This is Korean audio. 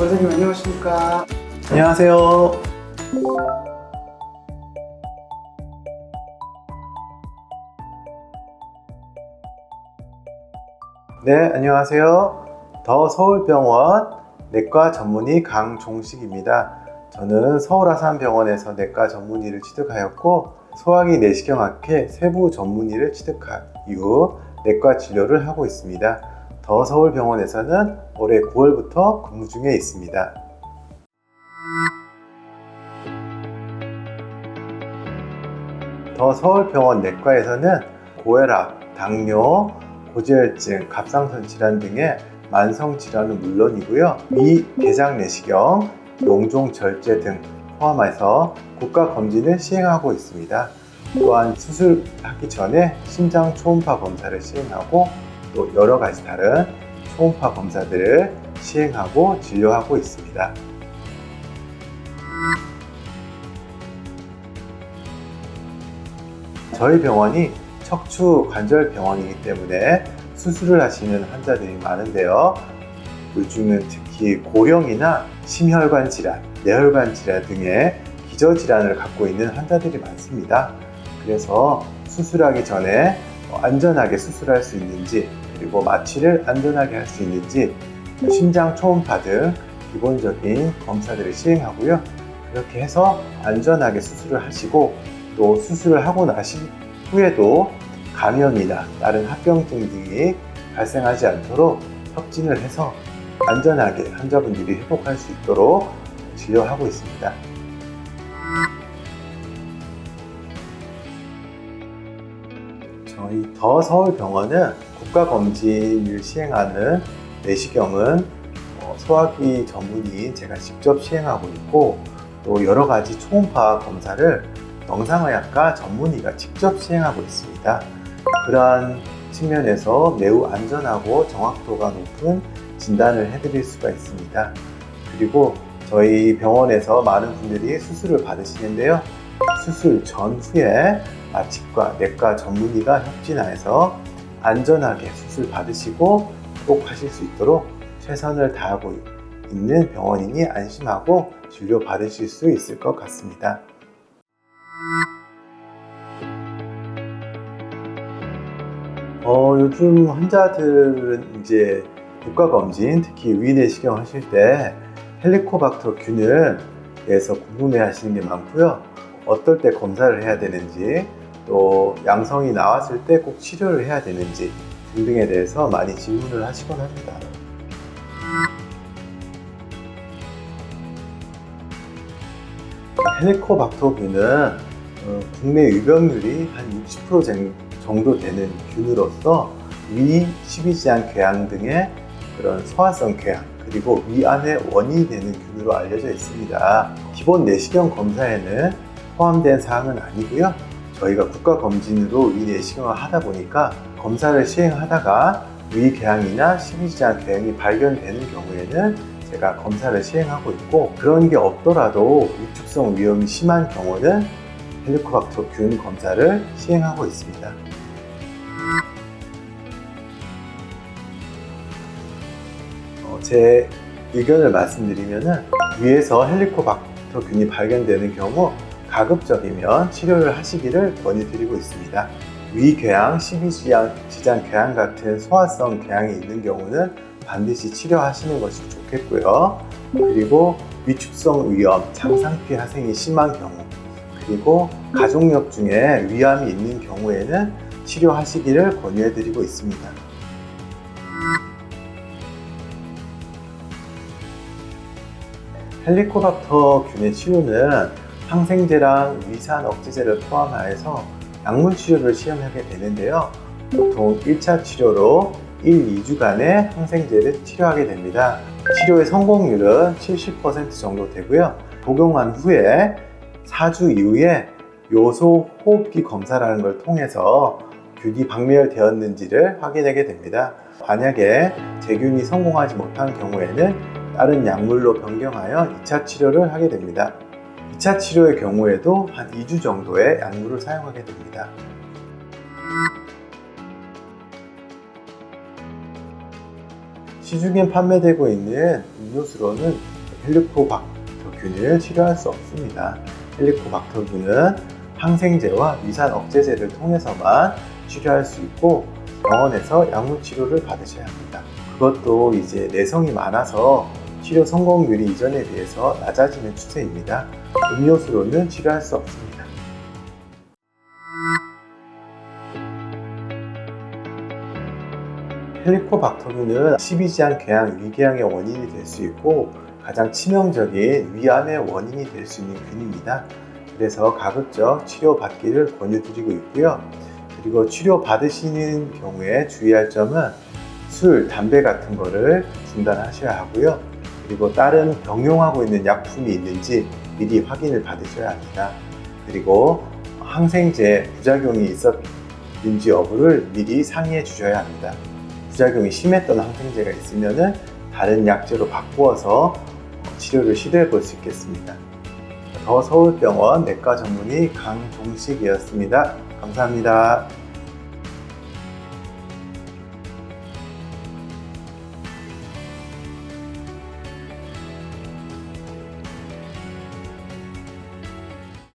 원장님 안녕하십니까? 안녕하세요. 네, 안녕하세요. 더 서울병원 내과 전문의 강종식입니다. 저는 서울아산병원에서 내과 전문의를 취득하였고 소화기 내시경학회 세부 전문의를 취득한 이후 내과 진료를 하고 있습니다. 더 서울병원에서는 올해 9월부터 근무 중에 있습니다. 더 서울병원 내과에서는 고혈압, 당뇨, 고지혈증, 갑상선 질환 등의 만성 질환은 물론이고요. 위 대장 내시경, 용종 절제 등 포함해서 국가 검진을 시행하고 있습니다. 또한 수술하기 전에 심장 초음파 검사를 시행하고 또 여러 가지 다른 초음파 검사들을 시행하고 진료하고 있습니다. 저희 병원이 척추 관절 병원이기 때문에 수술을 하시는 환자들이 많은데요. 요즘은 특히 고령이나 심혈관 질환, 뇌혈관 질환 등의 기저 질환을 갖고 있는 환자들이 많습니다. 그래서 수술하기 전에 안전하게 수술할 수 있는지 그리고 마취를 안전하게 할 수 있는지 심장 초음파 등 기본적인 검사들을 시행하고요. 그렇게 해서 안전하게 수술을 하시고 또 수술을 하고 나신 후에도 감염이나 다른 합병증 등이 발생하지 않도록 협진을 해서 안전하게 환자분들이 회복할 수 있도록 진료하고 있습니다. 더 서울병원은 국가검진을 시행하는 내시경은 어, 소화기 전문의인 제가 직접 시행하고 있고 또 여러 가지 초음파 검사를 영상의학과 전문의가 직접 시행하고 있습니다. 그러한 측면에서 매우 안전하고 정확도가 높은 진단을 해드릴 수가 있습니다. 그리고 저희 병원에서 많은 분들이 수술을 받으시는데요. 수술 전후에 마취과 내과 전문의가 협진하여서 안전하게 수술 받으시고 회복하실 수 있도록 최선을 다하고 있는 병원이니 안심하고 진료 받으실 수 있을 것 같습니다. 어, 요즘 환자들은 이제 국가검진, 특히 위내시경 하실 때 헬리코박터 균을 대해서 궁금해 하시는 게 많고요. 어떨 때 검사를 해야 되는지, 또 양성이 나왔을 때 꼭 치료를 해야 되는지 등등에 대해서 많이 질문을 하시곤 합니다. 헬리코박터균은 어, 국내 유병률이 한 60% 정도 되는 균으로서 위, 십이지안 궤양 등의 그런 소화성 궤양 그리고 위암의 원인이 되는 균으로 알려져 있습니다. 기본 내시경 검사에는 포함된 사항은 아니고요. 저희가 국가 검진으로 위 내시경을 하다 보니까 검사를 시행하다가 위 궤양이나 십이지안 궤양이 발견되는 경우에는 제가 검사를 시행하고 있고 그런 게 없더라도 위축성 위험이 심한 경우는 헬리코박터 균 검사를 시행하고 있습니다. 어, 제 의견을 말씀드리면은 위에서 헬리코박터 균이 발견되는 경우 가급적이면 치료를 하시기를 권유드리고 있습니다. 위궤양, 십이지장 지장 궤양 같은 소화성 궤양이 있는 경우는 반드시 치료하시는 것이 좋겠고요. 그리고 위축성 위염, 장상피 하생이 심한 경우, 그리고 가족력 중에 위암이 있는 경우에는 치료하시기를 권유해드리고 있습니다. 헬리코박터 균의 치료는 항생제랑 위산 억제제를 포함하여서 약물 치료를 시험하게 되는데요. 보통 1차 치료로 1, 2주간의 항생제를 치료하게 됩니다. 치료의 성공률은 70% 정도 되고요. 복용한 후에 4주 이후에 요소 호흡기 검사라는 걸 통해서 균이 박멸되었는지를 확인하게 됩니다. 만약에 제균이 성공하지 못한 경우에는 다른 약물로 변경하여 2차 치료를 하게 됩니다. 2차 치료의 경우에도 한 2주 정도의 약물을 사용하게 됩니다. 시중에 판매되고 있는 음료수로는 헬리코박터균을 치료할 수 없습니다. 헬리코박터균은 항생제와 위산 억제제를 통해서만 치료할 수 있고 병원에서 약물 치료를 받으셔야 합니다. 그것도 이제 내성이 많아서 치료 성공률이 이전에 비해서 낮아지는 추세입니다. 음료수로는 치료할 수 없습니다. 헬리코박터균은 십이지한 궤양, 위궤양의 원인이 될 수 있고 가장 치명적인 위암의 원인이 될 수 있는 균입니다. 그래서 가급적 치료받기를 권유드리고 있고요. 그리고 치료 받으시는 경우에 주의할 점은 술, 담배 같은 거를 중단하셔야 하고요. 그리고 다른 병용하고 있는 약품이 있는지 미리 확인을 받으셔야 합니다. 그리고 항생제 부작용이 있었는지 여부를 미리 상의해 주셔야 합니다. 부작용이 심했던 항생제가 있으면은 다른 약제로 바꾸어서 치료를 시도해 볼 수 있겠습니다. 더 서울병원 내과 전문의 강종식이었습니다. 감사합니다.